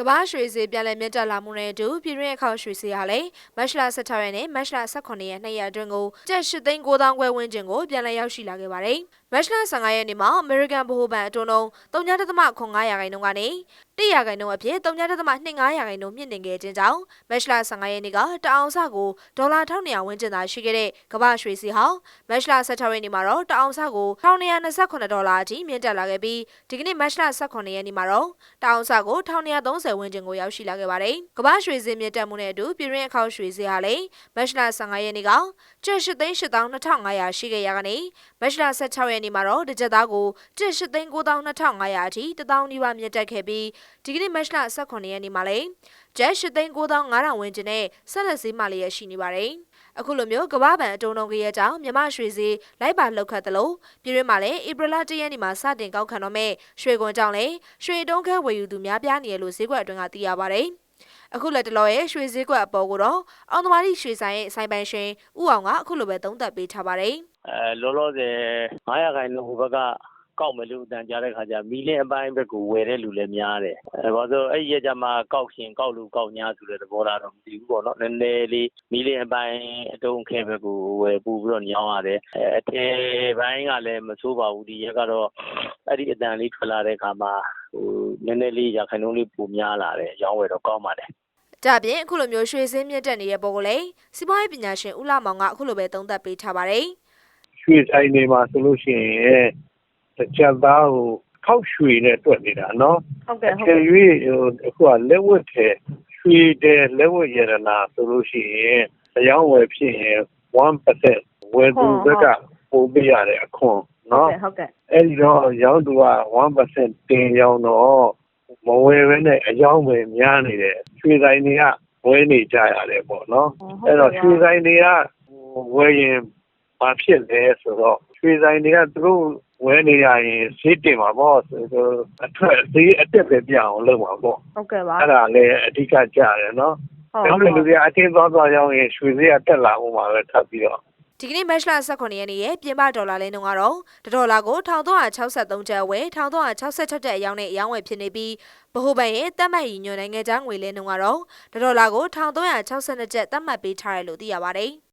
ကမ္ဘာရွှေဈေးပြန်လည်မြင့်တက်လာမှုနဲ့အတူပြည်တွင်းအခောက်ရွှေဈေးဟာလည်းမတ်လ16ရက်နဲ့မတ်လ18ရက်နှစ်ရက်အတွင်းကိုကျပ်8သိန်း9000ခွဲဝန်းကျင်ကိုပြန်လည်ရောက်ရှိလာခဲ့ပါတယ်။မတ်လ15ရက်နေ့မှာအမေရိကန်ဗဟိုဘဏ်အတွင်းလုံး3.9ရာခိုင်နှုန်းကနေ100ရာခိုင်နှုန်းအဖြစ်3.25ရာခိုင်နှုန်းမြင့်တင်ခဲ့ခြင်းကြောင့်မတ်လ15ရက်နေ့ကတအောင်စကိုဒေါ်လာ1200ဝန်းကျင်သာရှိခဲ့တဲ့ကမ္ဘာရွှေဈေးဟာမတ်လ16ရက်နေ့မှာတော့တအောင်စကို1228ဒေါ်လာအထိမြင့်တက်လာခဲ့ပြီးဒီကနေ့မတ်လ18ရက်နေ့မှာတော့တအောင်စကို1230ဝန်းကျင်ကိုရောက်ရှိလာခဲ့ပါတယ်။ကမ္ဘာရွှေဈေးမြင့်တက်မှုနဲ့အတူပြည်တွင်းအခောက်ရွှေဈေးဟာလည်းမတ်လ15ရက်နေ့ကကျပ်8သိန်း8500ရှိခဲ့ရကနေမတ်လ16ရက်နေ့မှာတော့တစ်ကြက်သားကိုကျပ်8သိန်း9500အထိ1000နီးပါးမြင့်တက်ခဲ့ပြီးဒီကနေ့မတ်လ18ရက်နေ့မှာလည်းကျပ်8သိန်း9500ဝန်းကျင်နဲ့ဆက်လက်ဈေးမှလည်းရရှိနေပါတယ်။အခုလိုမျိုးကမ္ဘာ့ဘဏ်အတုံးလုံးကရဲ့ကြောင့်မြမရွှေဈေးလိုက်ပါလှုပ်ခတ်သလိုပြည်တွင်းမှာလည်းဧပြီလ1ရက်နေ့မှာစတင်ကောက်ခံတော့မဲ့ရွှေကွန်ကြောင့်လည်းရွှေတုံးခဲဝယ်ယူသူများပြားနေရလို့ဈေးကွက်အတွင်းကသိရပါတယ်။ အခုလက်တလောရဲ့ရွှေဈေးကွက်အပေါ်ကိုတော့အောင်သမားတိရွှေဆိုင်ရဲ့ဆိုင်ပိုင်ရှင်ဥအောင်ကအခုလိုပဲသုံးသပ်ပေးထားပါတယ်။အဲလောလောဆယ်900ခိုင်နှုန်းဟိုဘက်ကကောက်မယ်လို့အတန်ကြားတဲ့ခါကျမီလင်းအပိုင်းဘက်ကိုဝယ်တဲ့လူလည်းများတယ်အဲဘာလို့အဲ့ဒီရက်ကျမှကောက်ရှင်ကောက်လို့ကောက်ညာဆိုတဲ့သဘောထားတော့မသိဘူးပေါ့နော်နည်းနည်းလေးမီလင်းအပိုင်းအတုံးခဲဘက်ကိုဝယ်ပူပြီးတော့ညောင်းရတယ်အဲအထဲပိုင်းကလည်းမဆိုးပါဘူးဒီရက်ကတော့အဲ့ဒီအတန်လေးထွက်လာတဲ့ခါမှာ ဟိုနည်းနည်းလေးရခိုင်နှုန်းလေးပိုများလာတယ်ရောင်းဝယ်တော့ကောင်းပါတယ်ဒါပြင်အခုလိုမျိုးရွှေစင်းမြင့်တက်နေတဲ့ပုံကိုလည်းစီးပွားရေးပညာရှင်ဦးလာမောင်ကအခုလိုပဲသုံးသပ်ပေးထားပါတယ်ရွှေဆိုင်တွေမှာဆိုလို့ရှိရင်တစ်ချက်သားကိုခောက်ရွှေနဲ့တွက်နေတာနော်ဟုတ်ကဲ့ဟုတ်ကျေကဲ့ရွေးဟိုအခုကလက်ဝတ်တယ်ရွှေတယ်လက်ဝတ်ရတနာဆိုလို့ရှိရင်အယောင်းဝယ်ဖြစ်ရင်1%ဝယ်သူဘက်ကပို့ပေးရတဲ့အခွန်ဟုတ် နော်ကဲ့ဟုတ်ကဲ့အဲ့ဒီတော့ရောင်းသူက1%တင်ရောင်းတော့မဝယ်ဘဲနဲ့အယောင်းပဲများနေတယ်ရွှေဆိုင်တွေကဝယ်နေကြရတယ်ပေါ့နော်အဲ့တော့ရွှေဆိုင်တွေကဝယ်ရင်ဘာဖြစ်လဲဆိုတော့ရွှေဆိုင်တွေကသူတို့ဝယ်နေရရင်ဈေးတင်မှာပေါ့ဆိုတော့အထက်ဈေးအတက်ပဲပြအောင်လုပ်မှာပေါ့ဟုတ်ကဲ့ပါအဲ့ဒါလည်းအဓိကကြတယ်နော်ဟုတ်နောက်လူတွေအတင်းသွားသွားရောင်းရင်ရွှေဈေးကတက်လာဦးမှာပဲထပ်ပြီးတော့ ဒီကနေ့မတ်လ18ရက်နေ့ရဲ့ပြင်ပဒေါ်လာလဲနှုန်းကတော့တစ်ဒေါ်လာကို1363ကျပ်ဝယ်1366ကျပ်အယောင်းနဲ့အယောင်းဝယ်ဖြစ်နေပြီးဗဟိုဘဏ်ရဲ့တတ်မှတ်ရည်ညွှန်းနိုင်ငံခြားငွေလဲနှုန်းကတော့တစ်ဒေါ်လာကို1362ကျပ်တတ်မှတ်ပေးထားတယ်လို့သိရပါတယ်။